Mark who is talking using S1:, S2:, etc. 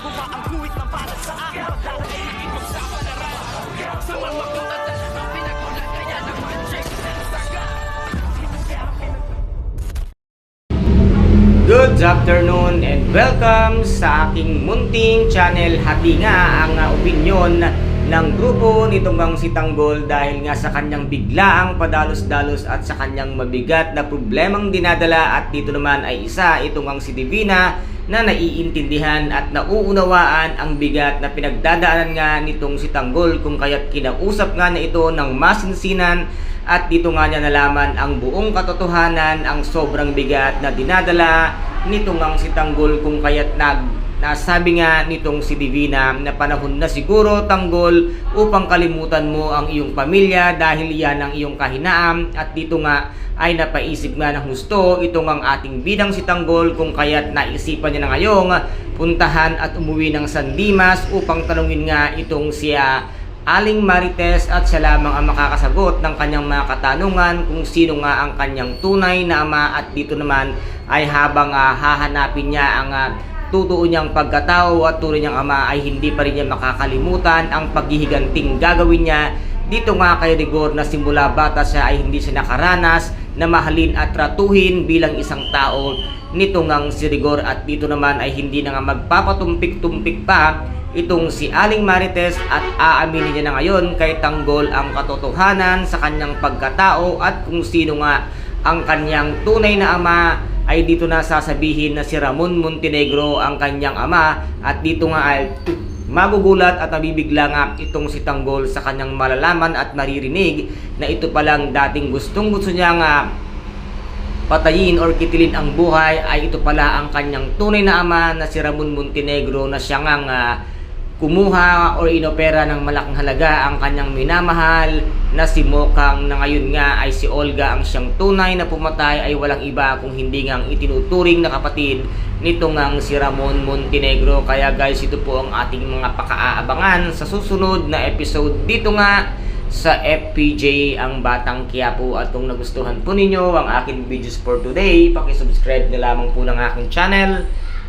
S1: Ang guhit na para sa akin. Pagdadaig ipagsapalaran Sa mga katatan Ang pinagulat kaya naman Check na saga
S2: Good afternoon and welcome sa aking munting channel. Hati nga ang uh, opinyon ng grupo nitong gang si Tanggol dahil nga sa kanyang biglaang padalos-dalos at sa kanyang mabigat na problemang dinadala. At dito naman ay isa itong ang si Divina na naiintindihan at nauunawaan ang bigat na pinagdadaanan nga nitong si Tanggol kung kaya't kinausap nga na ito ng masinsinan at dito nga niya nalaman ang buong katotohanan, ang sobrang bigat na dinadala nitong ang si Tanggol kung kaya't nag nasabi nga nitong si Divina na panahon na siguro Tanggol upang kalimutan mo ang iyong pamilya dahil yan ang iyong kahinaan at dito nga ay napaisip nga ng husto itong ang ating bidang si Tanggol kung kaya't naisipan niya na ngayong puntahan at umuwi ng San Dimas upang tanungin nga itong siya Aling Marites at siya lamang ang makakasagot ng kanyang mga katanungan kung sino nga ang kanyang tunay na ama at dito naman ay habang ah, hahanapin niya ang ah, tutuon niyang pagkatao at tunay niyang ama ay hindi pa rin niya makakalimutan ang paghihiganting gagawin niya. Dito nga kay Rigor na simula bata siya ay hindi siya nakaranas na mahalin at tratuhin bilang isang tao. Nito ngang si Rigor at dito naman ay hindi na nga magpapatumpik-tumpik pa itong si Aling Marites at aaminin niya na ngayon kay Tanggol ang katotohanan sa kanyang pagkatao at kung sino nga ang kanyang tunay na ama ay dito na sasabihin na si Ramon Montenegro ang kanyang ama at dito nga ay magugulat at nabibigla nga itong si Tanggol sa kanyang malalaman at maririnig na ito palang dating gustong gusto niya nga patayin or kitilin ang buhay ay ito pala ang kanyang tunay na ama na si Ramon Montenegro na siya nga nga kumuha or inopera ng malaking halaga ang kanyang minamahal na si Mokang na ngayon nga ay si Olga ang siyang tunay na pumatay ay walang iba kung hindi nga ang itinuturing na kapatid nito ngang si Ramon Montenegro. Kaya guys ito po ang ating mga pakaaabangan sa susunod na episode dito nga sa FPJ ang Batang Quiapo at kung nagustuhan po ninyo ang aking videos for today paki-subscribe na lamang po ng aking channel